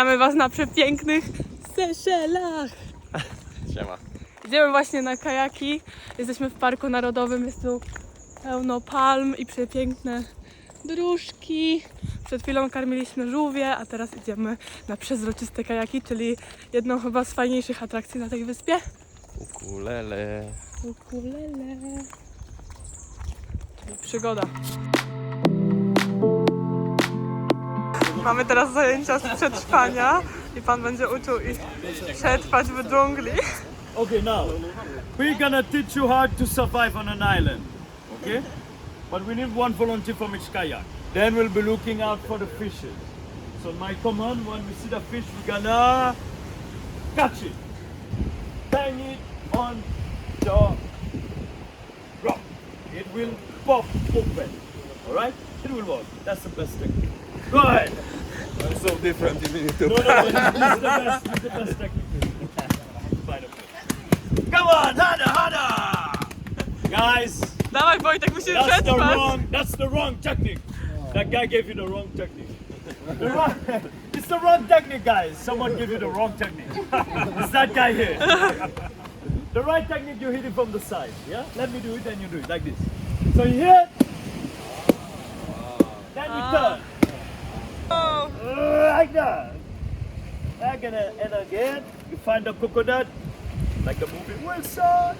Witamy Was na przepięknych Seszelach. Siema. Idziemy właśnie na kajaki. Jesteśmy w Parku Narodowym. Jest tu pełno palm i przepiękne dróżki. Przed chwilą karmiliśmy żółwie, a teraz idziemy na przezroczyste kajaki, czyli jedną chyba z fajniejszych atrakcji na tej wyspie. Ukulele. Ukulele. Czyli przygoda. Mamy teraz zajęcia z przetrwania i pan będzie uczył ich przetrwać w dżungli. Okay, now we're gonna teach you how to survive on an island. Okay, but we need one volunteer from each kayak. Then we'll be looking out for the fishes. So my command: when we see the fish, we're gonna catch it, Bang it on the rock. It will pop open. All right, it will work. That's the best technique. Go ahead. I'm so different in No, no, no, this is the best, this is the best technique. Find a. Come on, harder, harder! Guys, Dawaj Wojtek, musisz that's the przetrwać. wrong, that's the wrong technique. That guy gave you the wrong technique. The wrong, it's the wrong technique, guys. Someone gave you the wrong technique. it's that guy here. the right technique, you hit it from the side. Yeah? Let me do it, then you do it like this. So you hit, then you turn. Oh, like that. Again and again, you find the coconut, like the movie Wilson.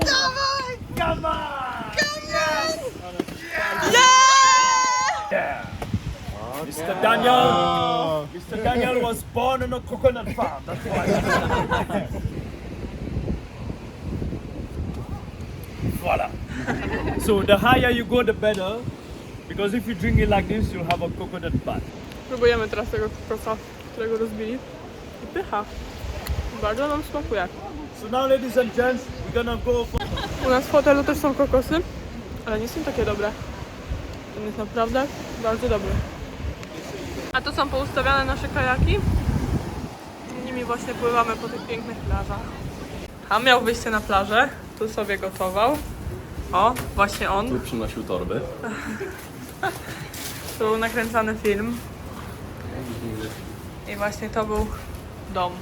dawaj! Come on! Come Yes! Yeah! Yeah. Mr. Daniel, Mr. Daniel was born on a coconut farm. That's why. Voila. So the higher you go, the better. Because if you drink it like this, you'll have a coconut bath. Próbujemy teraz tego kokosa, którego rozbili. I pycha. Bardzo nam smakuje. So now, ladies and gents, we're gonna go for U nas w hotelu też są kokosy, ale nie są takie dobre. Ten jest naprawdę bardzo dobry. A to są poustawiane nasze kajaki. I Nimi właśnie pływamy po tych pięknych plażach. A miał wyjście na plażę, tu sobie gotował. O, właśnie on. Tu przynosił torby. Tu był nakręcany film. I właśnie to był dom.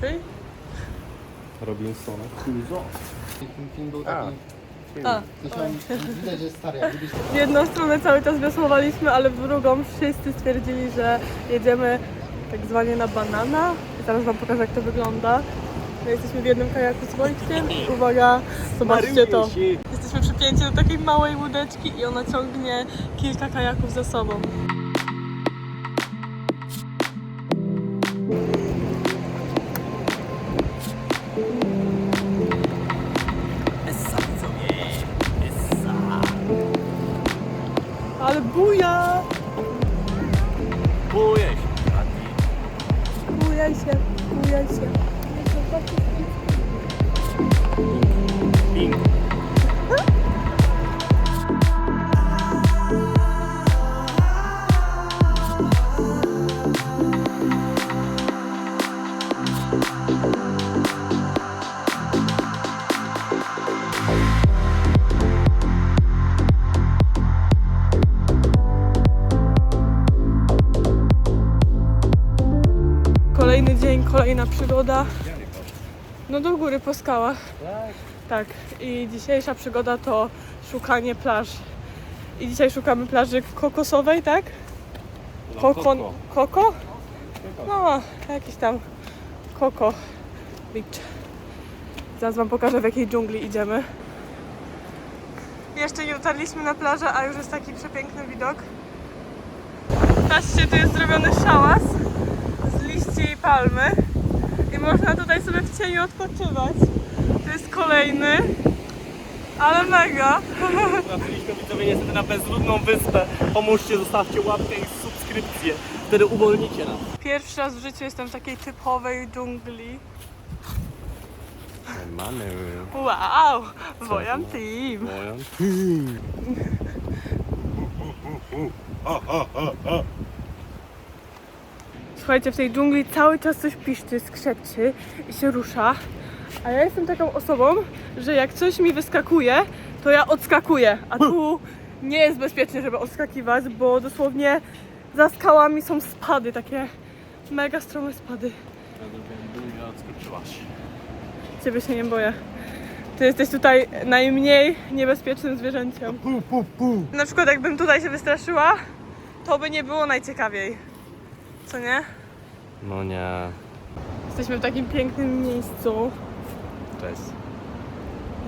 Czyli? Robinsona. Film był A. taki... A, Zresztą widać, że jest stary, jak lubisz W jedną stronę cały czas wiosłowaliśmy, ale w drugą wszyscy stwierdzili, że jedziemy tak zwanie na banana. I zaraz wam pokażę jak to wygląda. My jesteśmy w jednym kajaku z Wojtkiem i uwaga, zobaczcie to. Jesteśmy przypięci do takiej małej łódeczki i ona ciągnie kilka kajaków za sobą. Kolejny dzień, kolejna przygoda. No do góry po skałach. Tak. I dzisiejsza przygoda to szukanie plaż. I dzisiaj szukamy plaży kokosowej, tak? Koko. Koko? No, jakiś tam Koko Beach. Zaraz wam pokażę w jakiej dżungli idziemy. Jeszcze nie dotarliśmy na plażę, a już jest taki przepiękny widok. Patrzcie, tu jest zrobiony szałas palmy i można tutaj sobie w cieniu odpoczywać. To jest kolejny, ale mega. Trafiliśmy widzowie niestety na bezludną wyspę. Pomóżcie, zostawcie łapkę i subskrypcję. Wtedy uwolnicie nas. Pierwszy raz w życiu jestem w takiej typowej dżungli. Mamy. Wow, Wojan Team. Moją. Słuchajcie, w tej dżungli cały czas coś piszczy, skrzeczy i się rusza. A ja jestem taką osobą, że jak coś mi wyskakuje, to ja odskakuję. A tu nie jest bezpiecznie, żeby odskakiwać, bo dosłownie za skałami są spady, takie mega strome spady. Odskoczyłaś. Ciebie się nie boję. Ty jesteś tutaj najmniej niebezpiecznym zwierzęciem. Na przykład jakbym tutaj się wystraszyła, to by nie było najciekawiej. Co nie? No nie. Jesteśmy w takim pięknym miejscu. Cześć.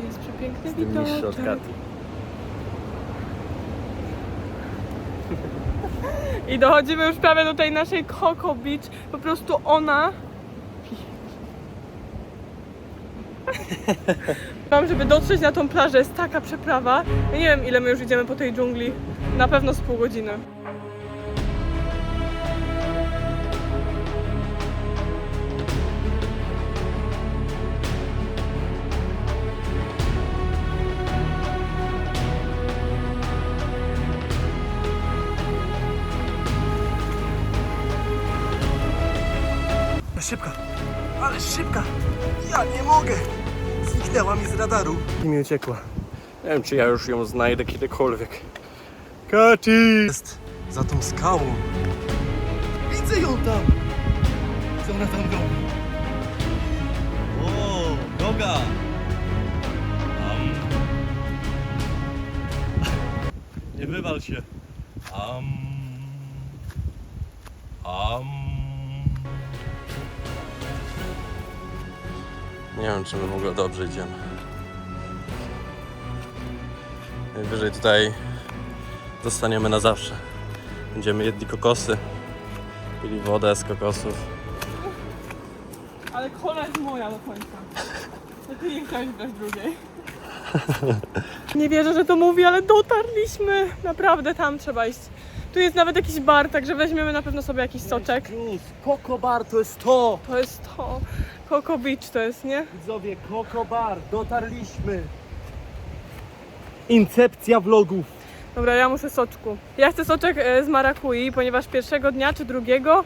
Jest przepiękny Jestem niższy od. Kati. I dochodzimy już prawie do tej naszej Coco Beach. Po prostu ona... Mam, żeby dotrzeć na tą plażę, jest taka przeprawa. Ja nie wiem, ile my już idziemy po tej dżungli. Na pewno z pół godziny. Ale szybka! Ja nie mogę! Zniknęła mi z radaru i mi uciekła. Nie wiem, czy ja już ją znajdę kiedykolwiek. Kati! Jest za tą skałą. Widzę ją tam! Co ona tam robi? O, noga! Am. Nie wywal się. Am. Am. Nie wiem, czy my w ogóle dobrze idziemy. Najwyżej tutaj zostaniemy na zawsze. Będziemy jedli kokosy, pili wodę z kokosów. Ale kola jest moja do końca. To ty nie chciałeś brać drugiej. Nie wierzę, że to mówi, ale dotarliśmy. Naprawdę tam trzeba iść. Tu jest nawet jakiś bar, także weźmiemy na pewno sobie jakiś soczek. Plus, Coco Bar to jest to! To jest to. Coco Beach to jest, nie? Widzowie, Coco Bar, dotarliśmy! Incepcja vlogów! Dobra, ja muszę soczku. Ja chcę soczek e, z marakui, ponieważ pierwszego dnia czy drugiego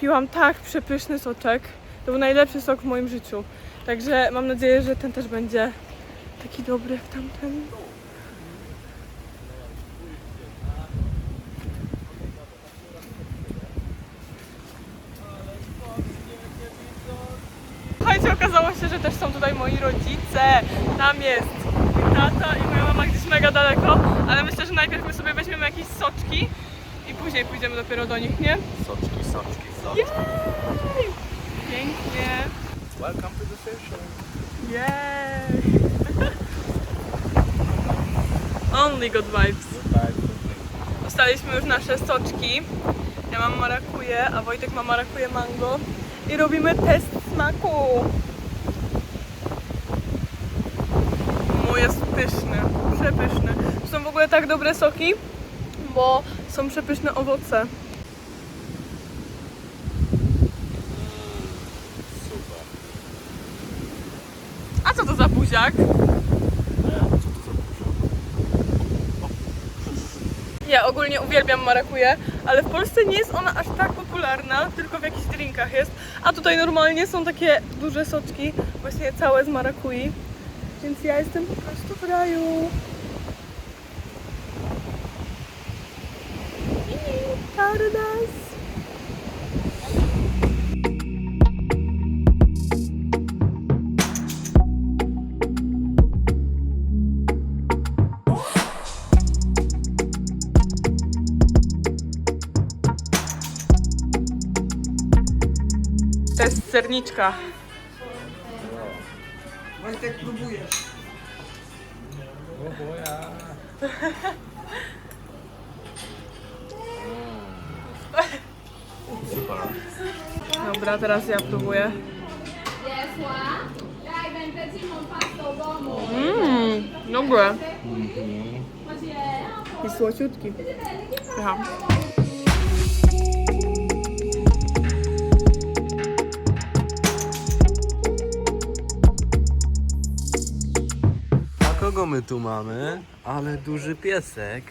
piłam tak przepyszny soczek. To był najlepszy sok w moim życiu. Także mam nadzieję, że ten też będzie taki dobry jak tamten. Słuchajcie, okazało się, że też są tutaj moi rodzice. Tam jest mój tata i moja mama gdzieś mega daleko, ale myślę, że najpierw my sobie weźmiemy jakieś soczki i później pójdziemy dopiero do nich, nie? Soczki, soczki, soczki. Jej! Pięknie! Welcome to the station. Jej! Only good vibes. Dostaliśmy już nasze soczki. Ja mam marakuję, a Wojtek ma marakuję mango. I robimy test smaku. Mój jest pyszny, przepyszny. Są w ogóle tak dobre soki, bo są przepyszne owoce. A co to za buziak? Ja ogólnie uwielbiam marakuję, ale w Polsce nie jest ona aż tak popularna, tylko w jakichś drinkach jest. A tutaj normalnie są takie duże soczki, właśnie całe z marakui. Więc ja jestem po prostu w raju. Paradise. To jest serniczka. Dobra, teraz ja próbuję. Daj, będę zimą pastą domu. Mmm, dobre. I słociutki. Aha. A kogo my tu mamy? Ale duży piesek.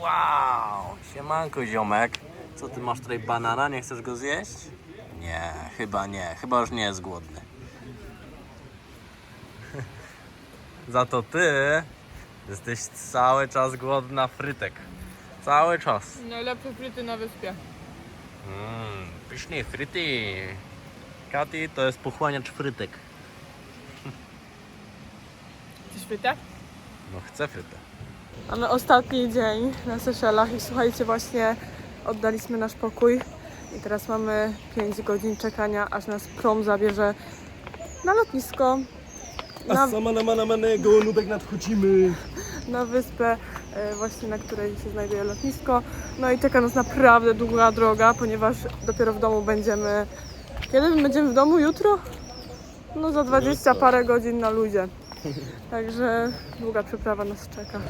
Wow! Siemanko ziomek. Co ty masz tutaj banana? Nie chcesz go zjeść? Nie, chyba nie. Chyba już nie jest głodny. Za to ty jesteś cały czas głodna frytek. Cały czas. Najlepsze fryty na wyspie. Mmm, pysznie, fryty. Katy to jest pochłaniacz frytek. Chcesz frytę? No chcę frytę. Mamy ostatni dzień na Seszelach i słuchajcie, właśnie oddaliśmy nasz pokój i teraz mamy 5 godzin czekania, aż nas prom zabierze na lotnisko, na, sama na mana manego, nubek nadchodzimy. na wyspę, e, właśnie na której się znajduje lotnisko. No i czeka nas naprawdę długa droga, ponieważ dopiero w domu będziemy... Kiedy będziemy w domu? Jutro? No za 20 parę godzin na luzie. Także długa przeprawa nas czeka.